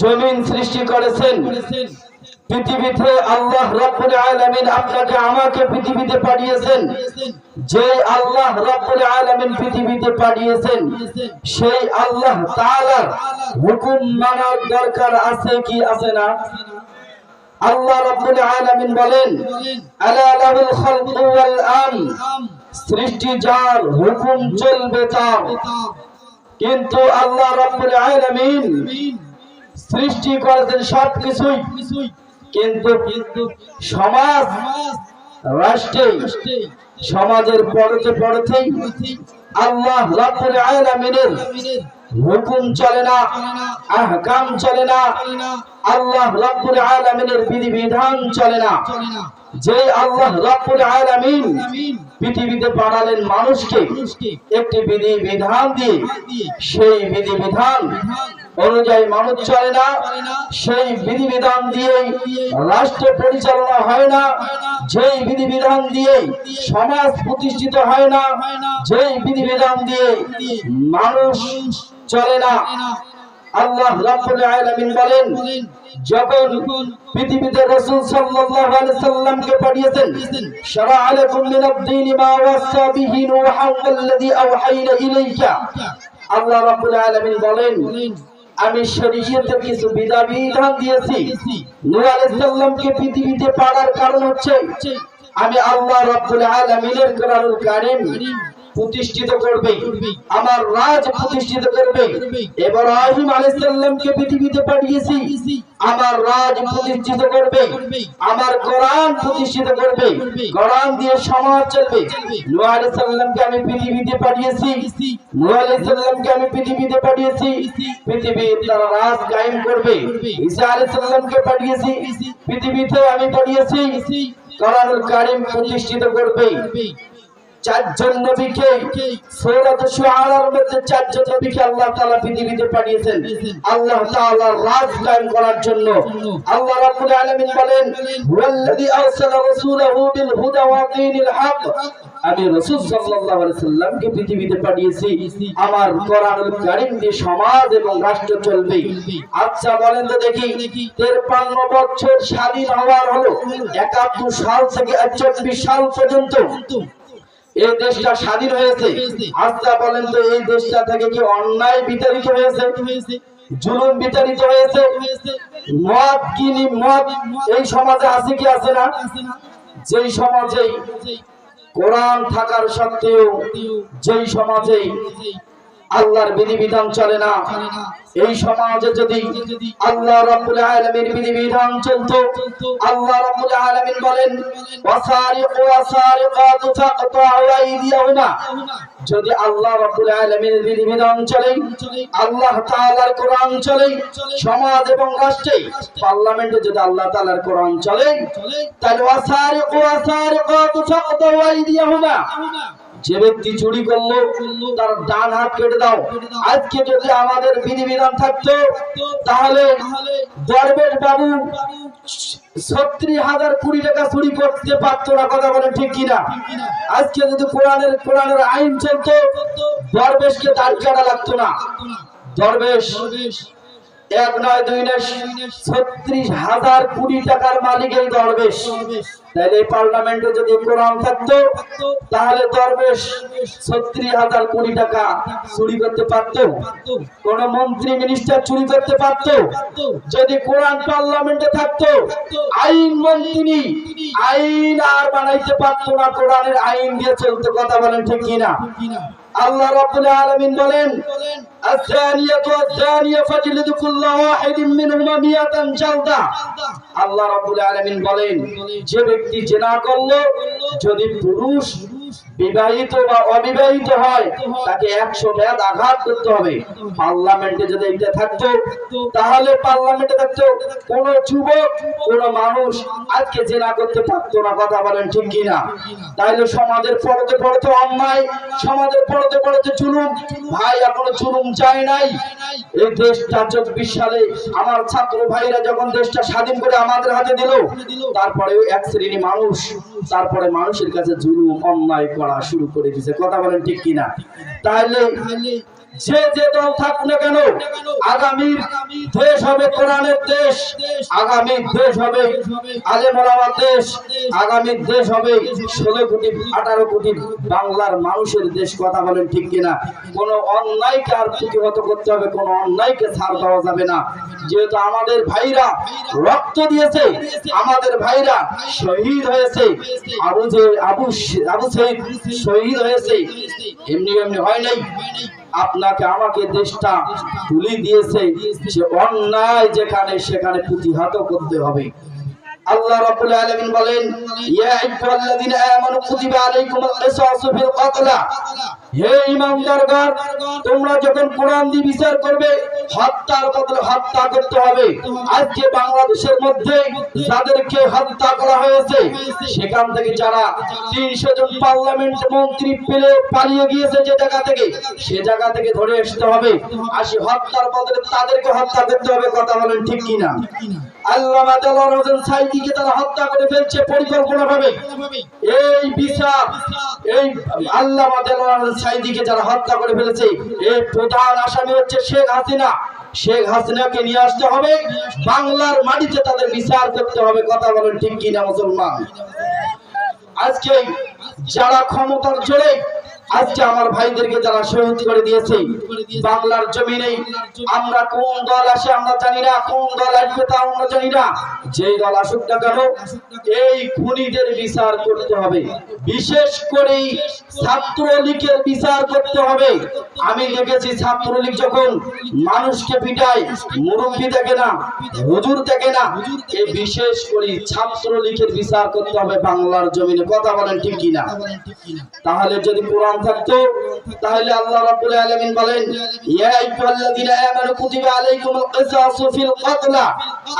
জমিন সৃষ্টি করেছেন। পৃথিবীতে আল্লাহ রাব্বুল আলামিন আপনাকে, আমাকে পৃথিবীতে পাঠিয়েছেন। যে আল্লাহ রাব্বুল আলামিন পৃথিবীতে পাঠিয়েছেন, সেই আল্লাহ তাআলার হুকুম মানার দরকার আছে কি আছে না? আল্লাহ রাব্বুল আলামিন বলেন, আলা লাহুল খালকু ওয়াল আম। সৃষ্টি যার হুকুম চলবে তার। কিন্তু আল্লাহ রাব্বুল আলামিন সৃষ্টি করেছেন সবকিছুই। কিন্তু কিন্তু সমাজ, রাষ্ট্রে, সমাজের পড়তে পড়তেই আল্লাহ রাব্বুল আলামিনের হুকুম চলে না, আহকাম চলে না, আল্লাহ রাব্বুল আলামিনের বিধিবিধান চলে না। যে আল্লাহ রাব্বুল আলামিন পৃথিবীতে পাঠালেন মানুষকে, একটি বিধি বিধান দিয়ে, সেই বিধি বিধান অনুযায়ী মানুষ চলে না, সেই বিধি বিধান দিয়েই রাষ্ট্র পরিচালনা হয় না, যেই বিধি বিধান দিয়ে সমাজ প্রতিষ্ঠিত হয় না, যেই বিধি বিধান দিয়ে মানুষ চলে না। আল্লাহ রাব্বুল বলেন, যখন পৃথিবীতে রাসূল সাল্লাল্লাহু সাল্লামকে পাঠিয়েছেন শারা আলাইকুম মিনাদ আল্লাহ রাব্বুল আলামিন বলেন আমি শরীয়তের কিছু বিধান দিয়েছি। নূহ আলাইহিস সালামকে পৃথিবীতে পাড়ার কারণ হচ্ছে, আমি আল্লাহ রাব্বুল আলামিনের কোরআনুল কারীম প্রতিষ্ঠিত করবে, আমার রাজ প্রতিষ্ঠিত করবে। ইব্রাহিম আলাইহিস সালামকে পৃথিবীতে পাঠিয়েছি, আমার রাজ প্রতিষ্ঠিত করবে, আমার কোরআন প্রতিষ্ঠিত করবে, কোরআন দিয়ে সমাজ চলবে। নূহ আলাইহিস সালামকে আমি পৃথিবীতে পাঠিয়েছি, নূহ আলাইহিস সালামকে আমি পৃথিবীতে পাঠিয়েছি পৃথিবী তারা রাজ কায়েম করবে। ঈসা আলাইহিস সালামকে পাঠিয়েছি, পৃথিবীতে আমি পাঠিয়েছি, কোরআনুল কারীম প্রতিষ্ঠিত করবে। চারজন নবীকে সূরাত মধ্যে চারজন নবীকে আল্লাহ তাআলা পৃথিবীতে পাঠিয়েছেন। আল্লাহ তাআলার রাজ কায়েম করার জন্য। আল্লাহ রাব্বুল আলামিন বলেন আমি রাসূল সাল্লাল্লাহু সাল্লামকে পৃথিবীতে পাঠিয়েছি। আমার কোরআনুল কারীম দিয়ে সমাজ এবং রাষ্ট্র চলবে। আচ্ছা বলেন তো দেখি 53 বছর স্বাধীন হওয়ার হলো 71 সাল থেকে 24 সাল পর্যন্ত। এই দেশটা স্বাধীন হয়েছে। আচ্ছা বলেন তো এই দেশটা থেকে কি অন্যায় বিতাড়িত হয়েছে? জুলুম বিতাড়িত হয়েছে? মদ কিনি মদ, এই সমাজে আছে কি আছে না? যেই সমাজে কোরআন থাকার সত্ত্বেও, যেই সমাজে আল্লাহর বিধিবিধান চলে না। এই সমাজে যদি আল্লাহ রাব্বুল আলামিন বিধিবিধান চলতো আল্লাহ রাব্বুল আলামিন বলেন ওয়াসারিকু ওয়াসারিকাতু ফাকতাউ আইদিয়াহুমা যদি আল্লাহ রাব্বুল আলামিনের বিধিবিধান চলে আল্লাহ তাআলার কোরআন চলে সমাজ এবং রাষ্ট্রে পার্লামেন্টে যদি আল্লাহ তাআলার কোরআন চলে তাহলে ওয়াসারিকু ওয়াসারিকাতু ফাকতাউ আইদিয়াহুমা যে ব্যক্তি চুরি করল, তার ডান হাত কেটে দাও। আজকে যদি আমাদের বিধিবিধান থাকতো, তাহলে দরবেশ বাবু ছত্রিশ হাজার কুড়ি টাকা চুরি করতে পারতো না, কথা বলে ঠিক কিনা? আজকে যদি কোরআনের কোরআনের আইন চলতো দরবেশকে দাড়ি কাটা লাগতো না। দরবেশ এক নয় দুই নয়, ছত্রিশ হাজার কোটি টাকার মালিক এই দরবেশ। তাহলে এই পার্লামেন্টে যদি কোরআন থাকতো, তাহলে দরবেশ ছত্রিশ হাজার কোটি টাকা চুরি করতে পারতো। কোন মন্ত্রী মিনিস্টার চুরি করতে পারতো। যদি কোরআন পার্লামেন্টে থাকতো, আইন মন্ত্রী আইন আর বানাইতে পারতো না, কোরআনের আইন দিয়ে চলতো, কথা বলেন ঠিক কিনা? আল্লাহ রাব্বুল আলামিন বলেন, আস-সানিয়াতু আস-সানিয়া ফাজলিদু কুল্লা ওয়াহিদিন মিনহুমা মিয়াতান জালদা। আল্লাহ রাব্বুল আলামিন বলেন, যে ব্যক্তি জিনা করল, যদি পুরুষ বিবাহিত বা অবিবাহিত হয়, তাকে একশো ব্যাদ আঘাত করতে হবে। পার্লামেন্টে যদি এটা থাকতো, তাহলে পার্লামেন্টে থাকতো কোন যুবক, কোন মানুষ আজকে জেনা করতে পারতো না, কথা বলেন ঠিক কিনা। তাইলে সমাজের পড়তে পড়তে অন্যায়, সমাজের পড়তে পড়তে জুলুম, ভাই এখনও চুলুম যায় নাই। এই দেশটা চব্বিশ সালে আমার ছাত্র ভাইরা যখন দেশটা স্বাধীন করে আমাদের হাতে দিল, তারপরেও এক শ্রেণি মানুষ, তারপরে মানুষের কাছে জুলুম, অন্যায় শুরু করে দিয়েছে। কথা বলেন ঠিক কিনা? তাহলে যে যে দল থাক না কেন, আগামীর দেশ হবে কোরআনের দেশ আগামী দেশ হবে আলেমরাবার দেশ আগামী দেশ হবে ষোলো কোটি, আঠারো কোটি বাংলার মানুষের দেশ, কথা বলেন ঠিক কিনা? কোন অন্যায়কে আর প্রতিহত করতে হবে, কোন অন্যায়কে ছাড় দেওয়া যাবে না। যেহেতু আমাদের ভাইরা রক্ত দিয়েছে, আমাদের ভাইরা শহীদ হয়েছে, আবু যে, আবু আবু শহীদ শহীদ হয়েছে, এমনি এমনি হয় নাই। আপনাকে আমাকে দেশটা তুলে দিয়েছে। যে অন্যায় যেখানে, সেখানে প্রতিহত করতে হবে। আল্লাহ রাব্বুল আলামিন বলেন, ইয়া আইয়ুহাল্লাযীনা আমানু কুতিবা আলাইকুমুল কিসাসু ফিল কতলা। হে ইমানদারগণ তোমরা যখন কোরআন দিয়ে বিচার করবে হত্যার বদলে হত্যা করতে হবে। আজকে বাংলাদেশের মধ্যে যাদেরকে হত্যা করা হয়েছে, সেখান থেকে যারা তিনশো জন পার্লামেন্ট মন্ত্রী পেলে পালিয়ে গিয়েছে যে জায়গা থেকে, সে জায়গা থেকে ধরে আসতে হবে। আর আসি হত্যার বদলে তাদেরকে হত্যা করতে হবে, কথা বলেন ঠিক কিনা? তারা হত্যা করে ফেলছে এই হত্যা করে প্রধান আসামি হচ্ছে শেখ হাসিনা। শেখ হাসিনাকে নিয়ে আসতে হবে, বাংলার মাটিতে তাদের বিচার করতে হবে, কথা বলেন ঠিক কিনা মুসলমান? আজকে যারা ক্ষমতার জোরে আজকে আমার ভাইদেরকে যারা শহীদ করে দিয়েছে, বাংলার জমিনে আমরা কোন দল আসে আমরা জানি না, কোন দল আসবে তা আমরা জানি না। যেই দল আসুক না কেন, এই খুনিদের বিচার করতে হবে। বিশেষ করে ছাত্রলীগের বিচার করতে হবে। আমি দেখেছি ছাত্রলীগ যখন মানুষকে পিটায়, মুরব্বী দেখে না, হুজুর দেখে না এই বিশেষ করে ছাত্রলীগের বিচার করতে হবে বাংলার জমিনে। কথা বলেন ঠিক কিনা? তাহলে যদি কোরআন থাকতো, তাহলে আল্লাহ রাব্বুল আলামিন বলেন, ইয়া আইয়ুহাল্লাযীনা আমানু কুতিবা আলাইকুমুল কিসাসু ফিল কতলা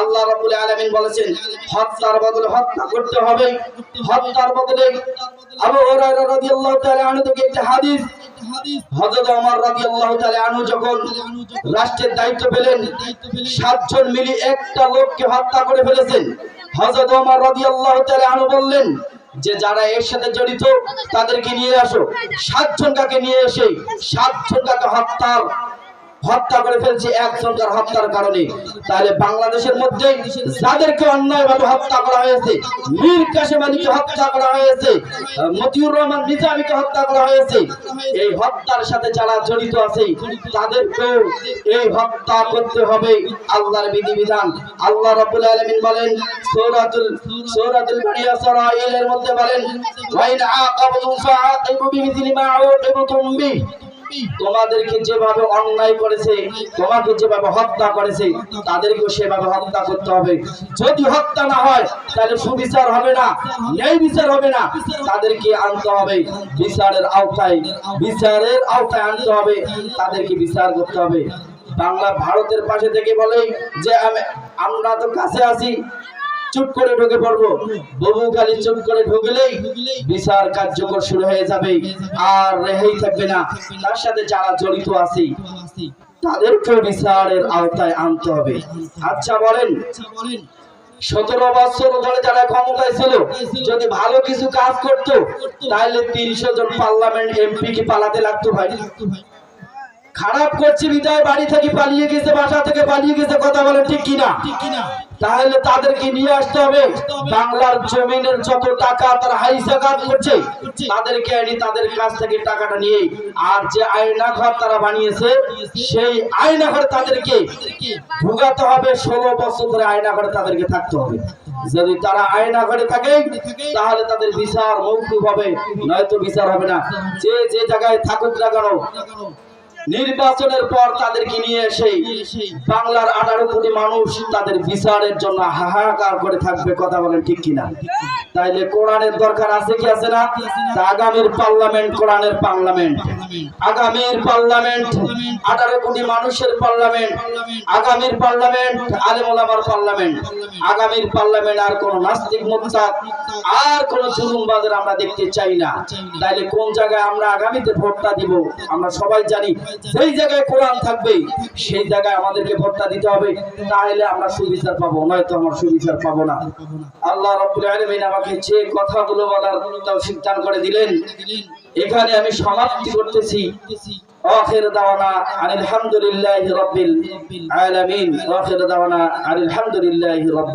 আল্লাহ রাব্বুল আলামিন বলেছেন, হত্যার বদলে হত্যা করতে হবে। হত্যার বদলে আবু হুরায়রা রাদিয়াল্লাহু তাআলা আনহু থেকে একটা হাদিস, হযরত ওমর রাদিয়াল্লাহু তাআলা আনহু যখন রাষ্ট্রের দায়িত্ব পেলেন, সাতজন মিলে একটা লোককে হত্যা করে ফেলেছেন। হযরত ওমর রাদিয়াল্লাহু তাআলা আনহু বললেন যে যারা এর সাথে জড়িত, তাদেরকে নিয়ে আসো। সাতজন কাকে নিয়ে এসে সাতজন কাকে হত্যার হত্যা করে ফেলছে একজনকার হত্যার কারণে। তাহলে বাংলাদেশের মধ্যে যাদেরকে অন্যায়ভাবে হত্যা করা হয়েছে, মীর কাসেম আলীকে হত্যা করা হয়েছে, মতিউর রহমান নিজামীকে হত্যা করা হয়েছে, এই হত্যার সাথে যারা জড়িত আছে, তাদেরকেও এই হত্যা করতে হবে আল্লাহর বিধিবিধান। আল্লাহ রাব্বুল আলামিন বলেন, সূরাতুল সূরাতুল বানিয়া সরাইলের মধ্যে বলেন, ওয়াইন আকাবতুম ফাআকিবু বিমিথলি মা আউকিবতুম বিহি। তোমাদেরকে যেভাবে অন্যায় করেছে, তোমাকে যেভাবে হত্যা করেছে, তাদেরকেও সেভাবে হত্যা করতে হবে। যদি হত্যা না হয়, তাহলে সুবিচার হবে না, ন্যায় বিচার হবে না। তাদেরকে আনতে হবে বিচারের আওতায়। বিচারের আওতায় আনতে হবে, তাদেরকে বিচার করতে হবে। বাংলা ভারতের পাশে থেকে বলে যে, আমি- আমরা তো কাছে আছি। চুপ করে ঢুকে পড়ব। বহু চুপ করে ঢুকলেই বিচার কার্যকর শুরু হয়ে যাবে। আর রেহাই থাকবে না। তার সাথে যারা জড়িত আছে, তাদেরকেও বিচারের আওতায় আনতে হবে। আচ্ছা বলেন। সতেরো বছর ধরে যারা ক্ষমতায় ছিল, যদি ভালো কিছু কাজ করতো তাহলে তিনশো জন পার্লামেন্ট এমপি কি পালাতে লাগতো ভাই? খারাপ করছে বিদায়, বাড়ি থেকে পালিয়ে গেছে, বাসা থেকে পালিয়ে গেছে, কথা বলে ঠিক কিনা? তাহলে তাদেরকে নিয়ে আসতে হবে। বাংলার জমিনের যত টাকা তারা হাই জাকাত করছে, তাদেরকে এনে তাদের কাছ থেকে টাকাটা নিয়ে, আর যে আয়না ঘর তারা বানিয়েছে, সেই আয়না ঘরে তাদেরকে ভুগাতে হবে। ষোলো বছর ধরে আয়না ঘরে তাদেরকে থাকতে হবে। যদি তারা আয়না ঘরে থাকে, তাহলে তাদের বিচার মৌকুব হবে, নয়তো বিচার হবে না। যে যে জায়গায় থাকুক না কেন নির্বাচনের পর তাদেরকে নিয়ে এসে বাংলার আঠারো কোটি মানুষ তাদের বিচারের জন্য হাহাকার করে থাকবে, কথা বলেন ঠিক কিনা? তাইলে কোরআনের দরকার আছে কি আছে না? আগামীর পার্লামেন্ট, কোরআনের পার্লামেন্ট। আগামীর পার্লামেন্ট, আঠারো কোটি মানুষের পার্লামেন্ট। আগামীর পার্লামেন্ট আলেমুলামার পার্লামেন্ট। আগামীর পার্লামেন্ট আর কোন নাস্তিক মুক্তাক আর কোন জুলুমবাজের আমরা দেখতে চাই না। তাইলে কোন জায়গায় আমরা আগামীতে ভোটটা দিব? আমরা সবাই জানি সেই জায়গায় কোরআন থাকবে সেই জায়গায় আমাদেরকে ভোটটা দিতে হবে তাহলে আমরা সুবিচার পাবো নয়তো আমরা সুবিচার পাবো না আল্লাহ রাব্বুল আলামিন আমাকে যে কথাগুলো বলার তৌফিক দান করে দিলেন এখানে আমি সমাপ্তি করতেছি واخر دعوانا ان الحمد لله رب العالمين واخر دعوانا ان الحمد لله رب